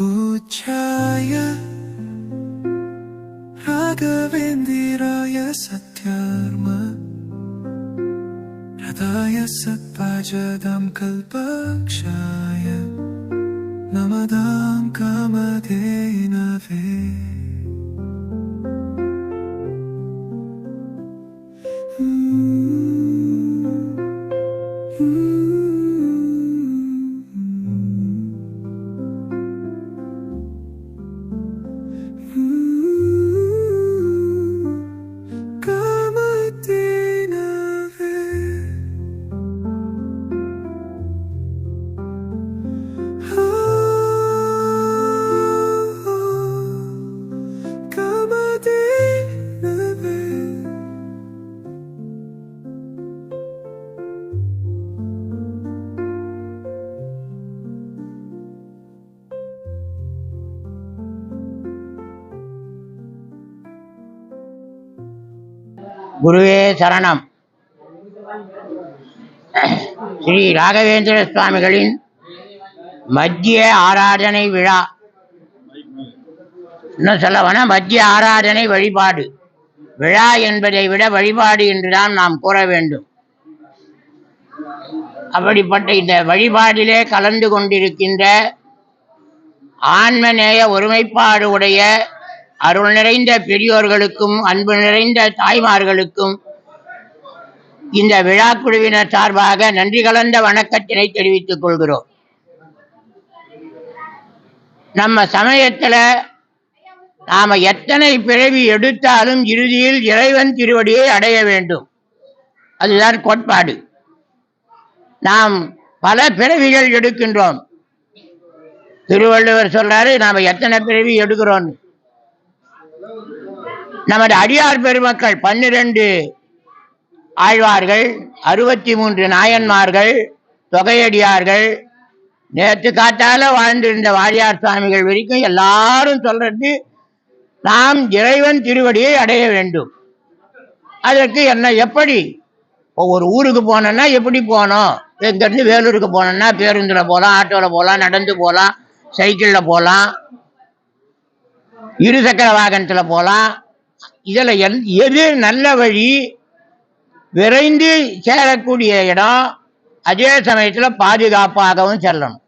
പൂച്ചായ രാഘവേന്ദ്രായ സത്യാർമ്മ ഹൃദയ സത്പാചതാം കൽപക്ഷായ നമതാം കാമധേനവേ Mm-hmm. குருவே சரணம். ஸ்ரீ ராகவேந்திர சுவாமிகளின் மத்திய ஆராதனை விழா. இன்னும் சொல்ல மத்திய ஆராதனை வழிபாடு. விழா என்பதை விட வழிபாடு என்றுதான் நாம் கூற வேண்டும். அப்படிப்பட்ட இந்த வழிபாடிலே கலந்து கொண்டிருக்கின்ற ஆன்மநேய ஒருமைப்பாடு உடைய அருள் நிறைந்த பெரியோர்களுக்கும் அன்பு நிறைந்த தாய்மார்களுக்கும் இந்த விழா குழுவினர் சார்பாக நன்றி கலந்த வணக்கத்தினை தெரிவித்துக் கொள்கிறோம். நம்ம சமயத்துல நாம எத்தனை பிறவி எடுத்தாலும் இறுதியில் இறைவன் திருவடியை அடைய வேண்டும். அதுதான் கோட்பாடு. நாம் பல பிறவிகள் எடுக்கின்றோம். திருவள்ளுவர் சொல்றாரு நாம எத்தனை பிறவி எடுக்கிறோம் நமது அடியார் பெருமக்கள் பன்னிரண்டு ஆழ்வார்கள் அறுபத்தி மூன்று நாயன்மார்கள் தொகையடியார்கள். நேற்று காட்டால வாழ்ந்திருந்த வாரியார் சுவாமிகள் வரைக்கும் எல்லாரும் சொல்றது நாம் இறைவன் திருவடியை அடைய வேண்டும். அதற்கு என்ன எப்படி? ஒவ்வொரு ஒரு ஊருக்கு போனோம்னா எப்படி போகணும் இங்கேருந்து வேலூருக்கு போனோம்னா பேருந்தில் போகலாம் ஆட்டோவில் போகலாம் நடந்து போகலாம் சைக்கிளில் போகலாம் இருசக்கர வாகனத்தில் போகலாம் இதில் எந் எது நல்ல வழி? விரைந்து சேரக்கூடிய இடம் அதே சமயத்தில் பாதுகாப்பாகவும் செல்லணும்.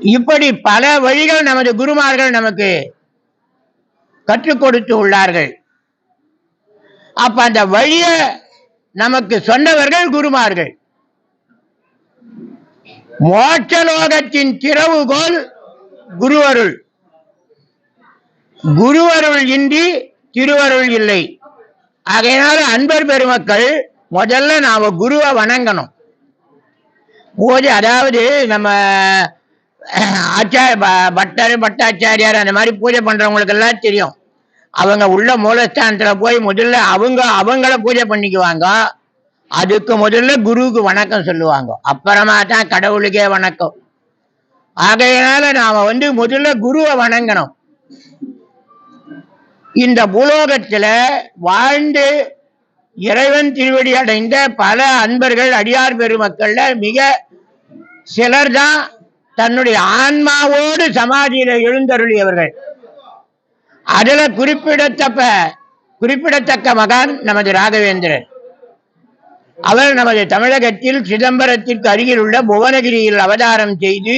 இப்படி பல வழிகள் நமது குருமார்கள் நமக்கு கற்றுக் கொடுத்து உள்ளார்கள். அப்ப அந்த வழிய நமக்கு சொன்னவர்கள் குருமார்கள். மோட்சலோகத்தின் திறவுகோல் குருவருள். குருவருள் இன்றி திருவருள் இல்லை. ஆகையினால அன்பர் பெருமக்கள் முதல்ல நாம குருவை வணங்கணும். பூஜை அதாவது நம்ம ஆச்சார ப- பட்டர் பட்டாச்சாரியார் அந்த மாதிரி பூஜை பண்றவங்களுக்கு எல்லாம் தெரியும். அவங்க உள்ள மூலஸ்தானத்துல போய் முதல்ல அவங்க அவங்கள பூஜை பண்ணிக்குவாங்க. அதுக்கு முதல்ல குருவுக்கு வணக்கம் சொல்லுவாங்க. அப்புறமா தான் கடவுளுக்கே வணக்கம். ஆகையினால நாம வந்து முதல்ல குருவை வணங்கணும். இந்த பூலோகத்தில் வாழ்ந்து இறைவன் திருவடி அடைந்த பல அன்பர்கள் அடியார் பெருமக்கள்ல மிக சிலர் தான் தன்னுடைய ஆன்மாவோடு சமாதியில எழுந்தருளியவர்கள். அதுல குறிப்பிடத்தப்ப குறிப்பிடத்தக்க மகான் நமது ராகவேந்திரன் அவர் நமது தமிழகத்தில் சிதம்பரத்திற்கு அருகில் உள்ள புவனகிரியில் அவதாரம் செய்து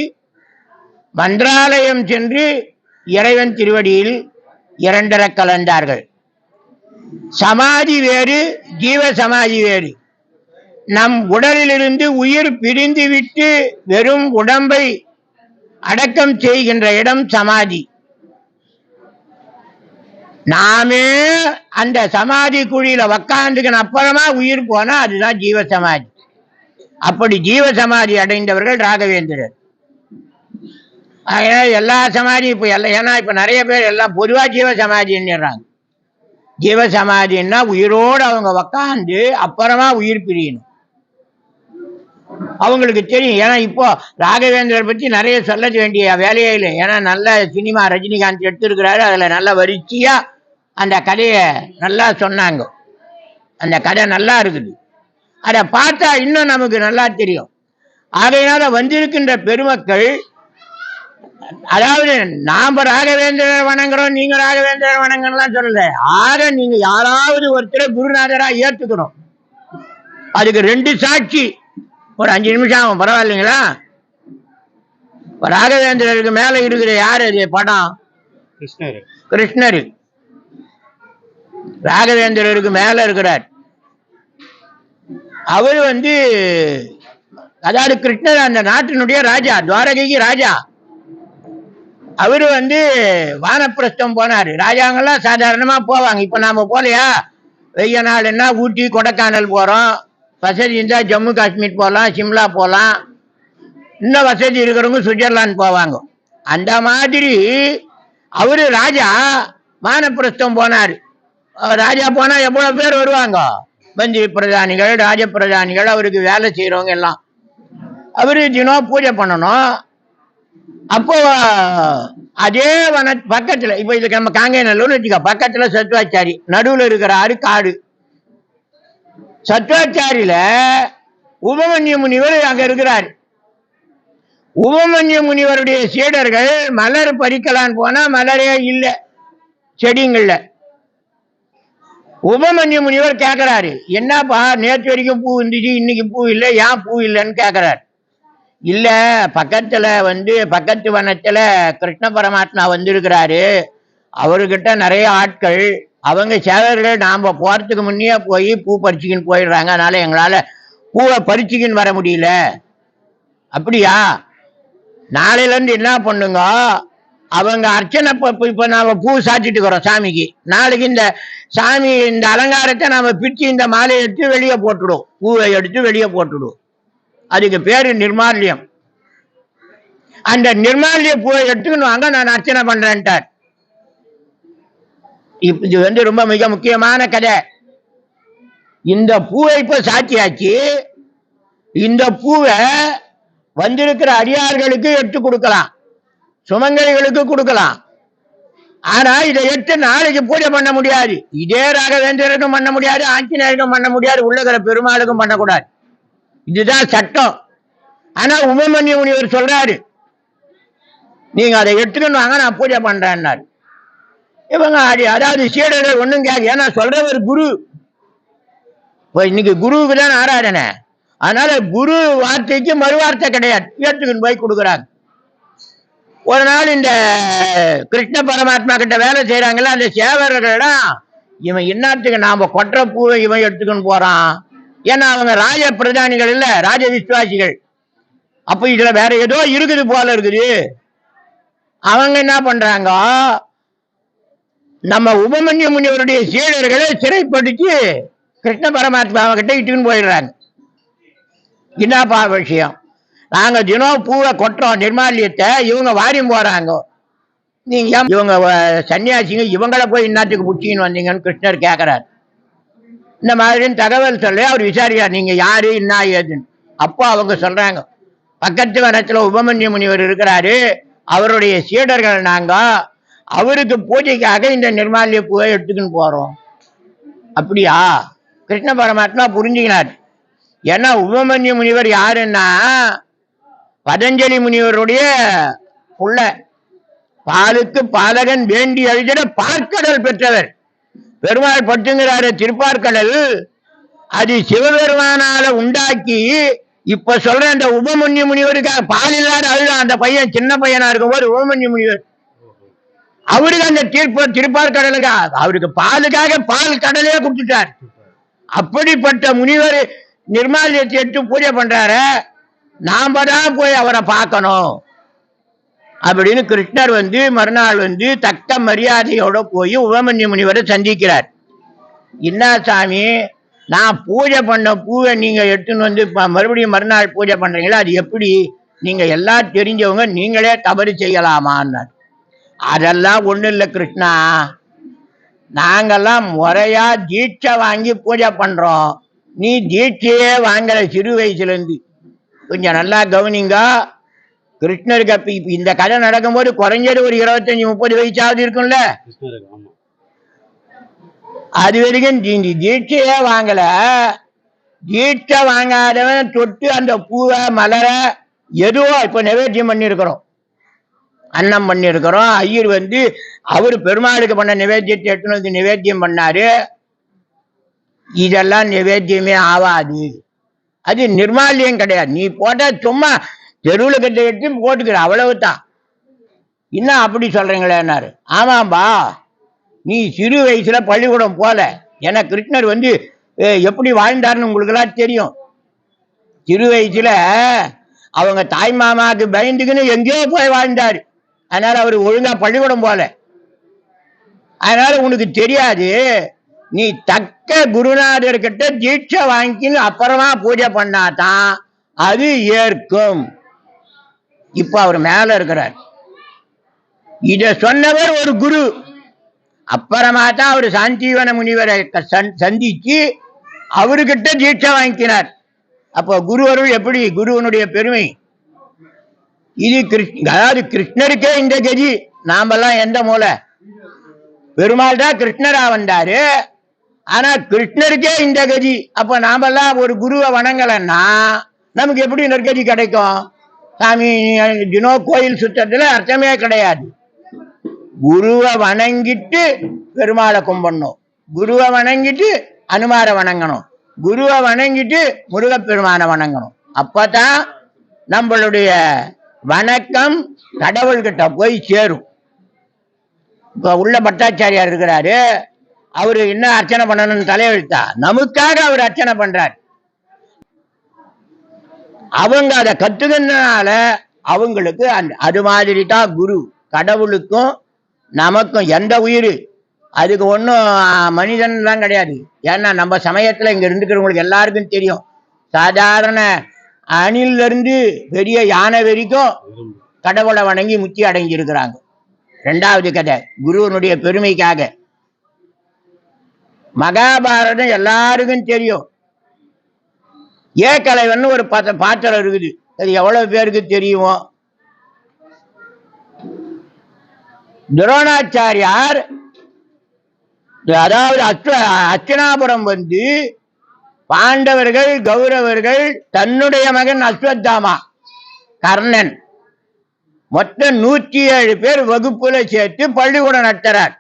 மந்திராலயம் சென்று இறைவன் திருவடியில் இரண்டரை கலந்தார்கள். சமாதி வேறு ஜீவ சமாதி வேறு. நம் உடலிலிருந்து உயிர் பிரிந்து விட்டு வெறும் உடம்பை அடக்கம் செய்கின்ற இடம் சமாதி. நாமே அந்த சமாதி குழியில உக்காந்துக்கின அப்புறமா உயிர் போனா அதுதான் ஜீவ சமாதி. அப்படி ஜீவ சமாதி அடைந்தவர்கள் ராகவேந்திரர். அதனால் எல்லா சமாதியும் இப்போ எல்லாம் ஏன்னா இப்போ நிறைய பேர் எல்லாம் பொதுவாக ஜீவ சமாதின்னுறாங்க ஜீவ சமாதின்னா உயிரோடு அவங்க உக்காந்து அப்புறமா உயிர் பிரியணும். அவங்களுக்கு தெரியும். ஏன்னா இப்போ ராகவேந்திரர் பற்றி நிறைய சொல்ல வேண்டிய வேலையே இல்லை. ஏன்னா நல்ல சினிமா ரஜினிகாந்த் எடுத்திருக்கிறாரு. அதில் நல்ல வரிச்சியாக அந்த கதையை நல்லா சொன்னாங்க. அந்த கதை நல்லா இருக்குது. அதை பார்த்தா இன்னும் நமக்கு நல்லா தெரியும். ஆகையினால வந்திருக்கின்ற பெருமக்கள் அதாவது நாம ராகவேந்திரர் வணங்குறோம் நீங்க ராகவேந்திரர் வணங்கலாம் சொல்லல. ஆக நீங்க யாராவது ஒருத்தரை குருநாதரா ஏத்துக்கணும். அதுக்கு ரெண்டு சாட்சி. ஒரு அஞ்சு நிமிஷம் ஆகும் பரவாயில்லைங்களா? ராகவேந்திரருக்கு மேல இருக்கிற யார் அது? படம்? கிருஷ்ணர். கிருஷ்ணர். ராகவேந்திரருக்கு மேல இருக்கிறார். அவர் வந்து அதாவது கிருஷ்ணர் அந்த நாட்டினுடைய ராஜா துவாரகைக்கு ராஜா. அவரு வந்து வானப்பிரஸ்தம் போனாரு. ராஜாங்கெல்லாம் சாதாரணமாக போவாங்க. இப்போ நாம் போலையா? வெய்ய நாள்னா ஊட்டி கொடைக்கானல் போகிறோம் வசதி இருந்தால் ஜம்மு காஷ்மீர் போகலாம் சிம்லா போகலாம் இன்னும் வசதி இருக்கிறவங்க சுவிட்சர்லாந்து போவாங்க. அந்த மாதிரி அவரு ராஜா வானப்பிரஸ்தம் போனார். ராஜா போனால் எவ்வளோ பேர் வருவாங்க? மந்திரி பிரதானிகள் ராஜ பிரதானிகள் அவருக்கு வேலை செய்கிறவங்க எல்லாம். அவரு தினம் பூஜை பண்ணணும். அப்போ அதே வன பக்கத்துல இப்ப இதுக்கு நம்ம காங்கேயநல்லூர்னு வச்சுக்கோ பக்கத்துல சத்வாச்சாரி நடுவுல இருக்கிற ஆறு காடு. சத்வாச்சாரியில உபமன்ய முனிவர் அங்க இருக்கிறார். உபமன்ய முனிவருடைய சீடர்கள் மலர் பறிக்கலான்னு போனா மலரே இல்லை செடிங்கள்ல. உபமன்ய முனிவர் கேட்குறாரு என்னப்பா நேற்று வரைக்கும் பூ இருந்துச்சு இன்னைக்கு பூ இல்லை ஏன் பூ இல்லைன்னு கேட்குறாரு இல்ல பக்கத்துல வந்து பக்கத்து வனத்துல கிருஷ்ண பரமாத்மா வந்திருக்கிறாரு. அவர்கிட்ட நிறைய ஆட்கள் அவங்க சேவர்கள் நாம போறதுக்கு முன்னே போய் பூ பறிச்சுக்கின்னு போயிடுறாங்க. அதனால எங்களால பூவை பறிச்சுக்கின்னு வர முடியல. அப்படியா? நாளையிலேருந்து என்ன பண்ணுங்க? அவங்க அர்ச்சனை இப்ப- இப்ப- நாம பூ சாச்சிட்டு இருக்கிறோம் சாமிக்கு. நாளைக்கு இந்த சாமி இந்த அலங்காரத்தை நாம பிரிச்சு இந்த மாலையை எடுத்து வெளியே போட்டுடும் பூவை எடுத்து வெளியே போட்டுடும் அதுக்கு பேரு நிர்மால்யம். அந்த நிர்மால்ய பூவை எடுத்துக்கணும் வாங்க நான் அர்ச்சனை பண்றேன்ட்டார். இது வந்து ரொம்ப மிக முக்கியமான கதை. இந்த பூவை இப்ப சாட்சியாச்சு. இந்த பூவை வந்திருக்கிற அடியார்களுக்கு எடுத்து கொடுக்கலாம். சுமங்கலிகளுக்கு கொடுக்கலாம். ஆனா இதை எட்டு நாளைக்கு பூஜை பண்ண முடியாது. இதே ராகவேந்திரருக்கும் பண்ண முடியாது ஆஞ்சநேயருக்கும் பண்ண முடியாது உள்ளகிற பெருமாளுக்கும் பண்ணக்கூடாது. இதுதான் சட்டம். ஆனா உமமணி முனிவர் சொல்றாரு நீங்க அதை எடுத்துக்கணும் வாங்க நான் பூஜை பண்றேன்னாரு. இவங்க அடி அதாவது சீடர்கள் ஒன்றும் கேட்க ஏன்னா சொல்றவர் குரு. இப்போ இன்னைக்கு குருவுக்கு தான் ஆராதனை. அதனால குரு வார்த்தைக்கு மறுவார்த்தை கிடையாது. ஏற்றுக்குன்னு போய் கொடுக்குறாங்க. ஒரு நாள் இந்த கிருஷ்ண பரமாத்மா கிட்ட வேலை செய்யறாங்கல்ல அந்த சேவர்கள்லாம் இவன் என்னத்துக்கு நாம கொட்டுற பூவை இவன் எடுத்துக்கின்னு போறான். ஏன்னா அவங்க ராஜ பிரதானிகள் இல்ல ராஜ விசுவாசிகள். அப்ப இதுல வேற ஏதோ இருக்குது போல இருக்குது. அவங்க என்ன பண்றாங்க? நம்ம உபமன்ய முனிவருடைய சீடர்களை சிறைப்படுத்தி கிருஷ்ண பரமாத்மா கிட்ட இட்டுன்னு போயிடுறாங்க. என்னப்பா விஷயம்? நாங்க தினம் பூவை கொட்டுறோம் நிர்மாலியத்தை இவங்க வாரியும் போறாங்க. நீங்க ஏன் இவங்க வ- சன்னியாசிங்க இவங்கள போய் இன்னாத்துக்கு புச்சின்னு வந்தீங்கன்னு கிருஷ்ணர் கேக்குறாரு. இந்த மாதிரின்னு தகவல் சொல்லி அவர் விசாரிக்கிறார். நீங்கள் யார் என்ன ஏதுன்னு. அப்போ அவங்க சொல்கிறாங்க பக்கத்து வனத்தில் உபமன்ய முனிவர் இருக்கிறாரு. அவருடைய சீடர்கள் நாங்கள் அவருக்கு பூஜைக்காக இந்த நிர்மாலிய பூவை எடுத்துக்கின்னு போகிறோம் அப்படியா? கிருஷ்ண பரமாத்மா புரிஞ்சுக்கினார் ஏன்னா உபமன்ய முனிவர் யாருன்னா பதஞ்சலி முனிவருடைய புள்ள. பாலுக்கு பாலகன் வேண்டி எழுதிட பார்க்கடல் பெற்றவர். பெருமாள் பட்டுங்கிறாரு திருப்பார்கடல் அது சிவபெருமானால உண்டாக்கி இப்ப சொல்ற அந்த உபமன்ய முனிவருக்காக பால் இல்லாத அழுதான் அந்த பையன் சின்ன பையனா இருக்கும்போது உபமன்ய முனிவர். அவருக்கு அந்த தீர்ப்பு திருப்பார்க்கடலுக்கு அவருக்கு பாலுக்காக பால் கடலே கொடுத்துட்டார். அப்படிப்பட்ட முனிவர் நிர்மாலயத்தை எடுத்து பூஜை பண்றாரு. நாம தான் போய் அவரை பார்க்கணும். அப்படின்னு கிருஷ்ணர் வந்து மறுநாள் வந்து தக்க மரியாதையோட போய் உபமன்ய முனிவரை சந்திக்கிறார். என்ன சாமி நான் பூஜை பண்ண பூவை நீங்க எடுத்துன்னு வந்து மறுபடியும் மறுநாள் பூஜை பண்றீங்களா? அது எப்படி? நீங்க எல்லாம் தெரிஞ்சவங்க நீங்களே தவறு செய்யலாமான்னார். அதெல்லாம் ஒண்ணும் இல்லை கிருஷ்ணா. நாங்கெல்லாம் முறையா தீட்சை வாங்கி பூஜை பண்றோம். நீ தீட்சையே வாங்கல சிறு வயசுல இருந்து. கொஞ்சம் நல்லா கவனிங்க. கிருஷ்ணருக்கு அப்ப இந்த கதை நடக்கும்போது குறைஞ்சது ஒரு இருபத்தஞ்சு முப்பது வயசாவது இருக்கும்ல? அது வரைக்கும் தீட்சையே வாங்கல. தீட்சை வாங்காதவன் தொட்டு அந்த பூவை மலரை எதுவோ இப்ப நிவேத்தியம் பண்ணியிருக்கிறோம். அன்னம் பண்ணியிருக்கிறோம். ஐயர் வந்து அவர் பெருமாளுக்கு பண்ண நிவேத்தியத்தை எடுத்துன்னு வந்து நிவேத்தியம் பண்ணாரு. இதெல்லாம் நிவேத்தியமே ஆகாது அது நிர்மால்யம் கிடையாது. நீ போட்டா சும்மா தெருவில் கட்டி எடுத்து போட்டுக்கிற அவ்வளவுதான். என்ன அப்படி சொல்கிறீங்களேன்னாரு ஆமாம்பா நீ சிறு வயசில் பள்ளிக்கூடம் போல. ஏன்னா கிருஷ்ணர் வந்து எப்படி வாழ்ந்தாருன்னு உங்களுக்கெல்லாம் தெரியும். சிறு வயசில் அவங்க தாய் மாமாவுக்கு பயந்துக்குன்னு எங்கேயோ போய் வாழ்ந்தார். அதனால அவர் ஒழுங்காக பள்ளிக்கூடம் போல. அதனால் உனக்கு தெரியாது. நீ தக்க குருநாதர்கிட்ட தீட்சை வாங்கின்னு அப்புறமா பூஜை பண்ணாதான் அது ஏற்கும். இப்ப அவர் மேல இருக்கிறார். இத சொன்னவர் ஒரு குரு. அப்புறமா தான் அவர் சாந்தீவன முனிவரை சந்- சந்திச்சு அவர்கிட்ட தீட்சை வாங்கினார். அப்போ குருவருள் எப்படி? குருவனுடைய பெருமை. இது அதாவது கிருஷ்ணருக்கே இந்த கதி. நாமெல்லாம் எந்த மூலை? பெருமாள் தான் கிருஷ்ணரா வந்தாரு. ஆனா கிருஷ்ணருக்கே இந்த கதி. அப்ப நாமெல்லாம் ஒரு குருவை வணங்கலன்னா நமக்கு எப்படி நற்கதி கிடைக்கும்? சாமி தினம் கோயில் சுத்தத்துல அர்த்தமே கிடையாது. குருவை வணங்கிட்டு பெருமாளை கும்பிடணும். குருவை வணங்கிட்டு அனுமாரை வணங்கணும். குருவை வணங்கிட்டு முருகப்பெருமானை வணங்கணும். அப்பதான் நம்மளுடைய வணக்கம் கடவுள்கிட்ட போய் சேரும். இப்ப உள்ள பட்டாச்சாரியார் இருக்கிறாரு. அவரு என்ன அர்ச்சனை பண்ணணும்னு தலையெழுத்தா? நமக்காக அவர் அர்ச்சனை பண்றாரு. அவங்க அதை கற்றுக்கிறதுனால அவங்களுக்கு அந் அது மாதிரி தான் குரு. கடவுளுக்கும் நமக்கும் எந்த உயிர்? அதுக்கு ஒன்றும் மனிதன்லாம் கிடையாது. ஏன்னா நம்ம சமயத்தில் இங்கே இருந்துக்கிறவங்களுக்கு எல்லாருக்கும் தெரியும். சாதாரண அணிலிருந்து பெரிய யானை வரைக்கும் கடவுளை வணங்கி முத்தி அடைஞ்சிருக்கிறாங்க ரெண்டாவது கதை குருவனுடைய பெருமைக்காக. மகாபாரதம் எல்லாருக்கும் தெரியும். ஏ கலைவன் ஒரு பாத்த பாத்திரம் இருக்குது. அது எவ்வளவு பேருக்கு தெரியுமோ? துரோணாச்சாரியார் அதாவது அச்ச அர்ச்சனாபுரம் வந்து பாண்டவர்கள் கௌரவர்கள் தன்னுடைய மகன் அஸ்வத்தாமா கர்ணன். மொத்தம் நூற்றி ஏழு பேர் வகுப்புல சேர்த்து பள்ளிக்கூடம் நடத்துறார்.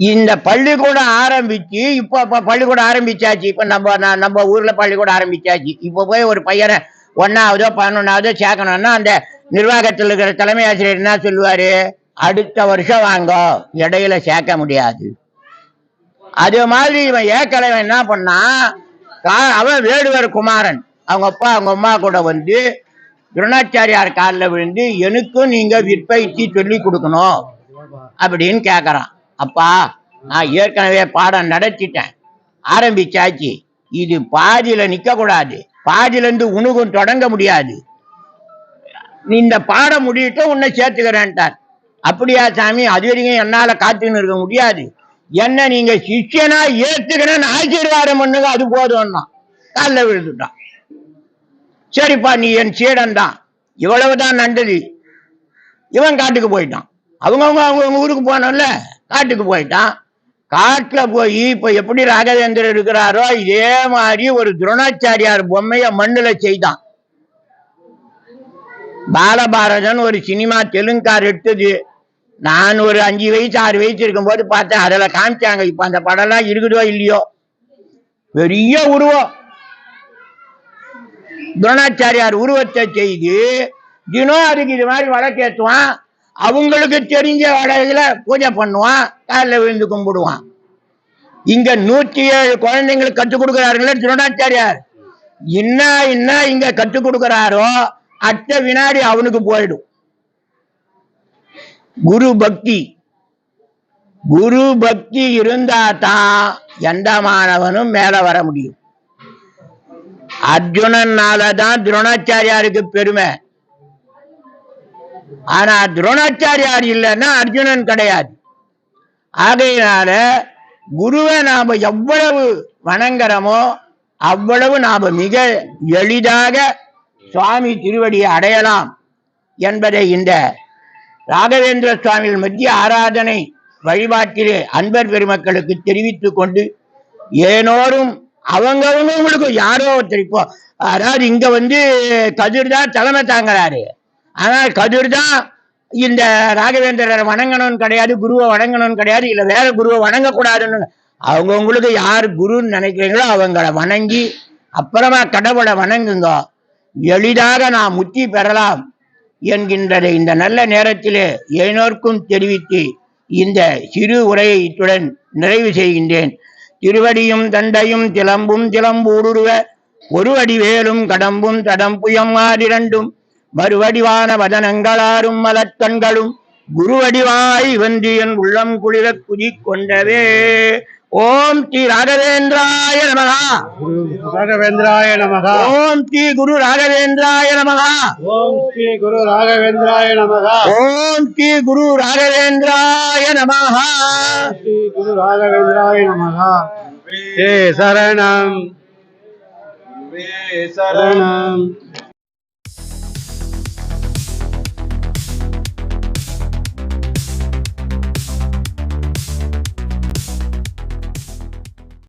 இந்த பள்ளிக்கூடம் ஆரம்பிச்சு இப்போ இப்ப பள்ளிக்கூடம் ஆரம்பிச்சாச்சு. இப்ப நம்ம நம்ம ஊர்ல பள்ளிக்கூடம் ஆரம்பிச்சாச்சு. இப்போ போய் ஒரு பையனை ஒன்னாவதோ பதினொன்னாவதோ சேர்க்கணும்னா அந்த நிர்வாகத்தில் இருக்கிற தலைமை ஆசிரியர் என்ன சொல்லுவாரு? அடுத்த வருஷம் வாங்க இடையில சேர்க்க முடியாது. அது மாதிரி இவன் ஏக்கலைவன் என்ன பண்ணா கா- அவன் வேடுவர் குமாரன். அவங்க அப்பா அவங்க அம்மா கூட வந்து துரணாச்சாரியார் காலில் விழுந்து எனக்கும் நீங்க விற்பயிற்சி சொல்லி கொடுக்கணும் அப்படின்னு கேட்குறான் அப்பா நான் ஏற்கனவே பாடம் நடத்திட்டேன். ஆரம்பிச்சாச்சு. இது பாதியில நிக்க கூடாது பாதியில உனக்கும் தொடங்க முடியாது. நீ இந்த பாடம் முடிவிட்டு உன்னை சேர்த்துக்கிறேன்ட்டார். அப்படியா சாமி? அது வரைக்கும் என்னால காத்துக்கின்னு இருக்க முடியாது. என்ன நீங்க சிஷியனா ஏத்துக்கணும்னு ஆசீர்வாதம் பண்ணுங்க அது போதும்னா. காலில் விழுந்துட்டான். சரிப்பா நீ என் சீடன் தான் இவ்வளவுதான் நண்டது இவன் காட்டுக்கு போயிட்டான். அவங்கவுங்க அவங்கவுங்க ஊருக்கு போனோம்ல. காட்டுக்கு போயிட்டான். காட்டுல போய் இப்ப எப்படி ராகவேந்திரர் இருக்கிறாரோ இதே மாதிரி ஒரு துரோணாச்சாரியார் பொம்மைய மண்ணுல செய்தான். பாலபாரதன் ஒரு சினிமா தெலுங்கார் எடுத்தது. நான் ஒரு அஞ்சு வயசு ஆறு வயசு இருக்கும்போது பார்த்தேன். அதில் காமிச்சாங்க. இப்போ அந்த படம்லாம் இருக்குதோ இல்லையோ? பெரிய உருவம். துரோணாச்சாரியார் உருவத்தை செய்து தினம் அதுக்கு இது மாதிரி வழக்கேற்றுவான் அவங்களுக்கு தெரிஞ்ச வடையில பூஜை பண்ணுவான் காலில் விழுந்து கும்பிடுவான். இங்க நூற்றி ஏழு குழந்தைங்களுக்கு கற்றுக் கொடுக்குறாருங்களே திருநாச்சாரியார் என்ன என்ன இங்க கற்றுக் கொடுக்கிறாரோ அடுத்த வினாடி அவனுக்கு போயிடும். குரு பக்தி. குரு பக்தி இருந்தா தான் எந்த மாணவனும் மேல வர முடியும். அர்ஜுனனால தான் துரோணாச்சாரியாருக்கு பெருமை. ஆனா துரோணாச்சாரியார் இல்லைன்னா அர்ஜுனன் கிடையாது. ஆகையினால குருவை நாம எவ்வளவு வணங்குறோமோ அவ்வளவு நாம மிக எளிதாக சுவாமி திருவடியை அடையலாம் என்பதை இந்த ராகவேந்திர சுவாமிகள் மத்திய ஆராதனை வழிபாட்டிலே அன்பர் பெருமக்களுக்கு தெரிவித்துக் கொண்டு ஏனோரும் அவங்கவங்களுக்கு யாரோ ஒருத்தர் இப்போ அதாவது இங்க வந்து கதிர் தான் தலைமை தாங்குறாரு. ஆனால் கதிர் தான் இந்த ராகவேந்திரரை வணங்கணும்னு கிடையாது குருவை வணங்கணும்னு கிடையாது இல்லை வேற குருவை வணங்கக்கூடாதுன்னு. அவங்கவுங்களுக்கு யார் குருன்னு நினைக்கிறீங்களோ அவங்கள வணங்கி அப்புறமா கடவுளை வணங்குங்க. எளிதாக நாம் முத்தி பெறலாம் என்கின்றதை இந்த நல்ல நேரத்திலே ஏனோர்க்கும் தெரிவித்து இந்த சிறு உரையை இத்துடன் நிறைவு செய்கின்றேன். திருவடியும் தண்டையும் திளம்பும் திளம்பூடுருவ ஒரு அடிவேலும் கடம்பும் தடம்புயம் ஆறிரண்டும் மறுவடிவான வதனங்களாரும் மலர்கண்களும் குருவடிவாய் வென்று என் உள்ளம் குளிர குதி கொண்டவே ஓம் ஸ்ரீ ராகவேந்திராய நமகா. ராகவேந்திராய நமகா. ஓம் ஸ்ரீ குரு ராகவேந்திராய நமகா. ஓம் ஸ்ரீ குரு ராகவேந்திராய நமகா. ஓம் ஸ்ரீ குரு ராகவேந்திராய நமகா. ஸ்ரீ குரு ராகவேந்திராய நமகா. சரணம். சரணம்.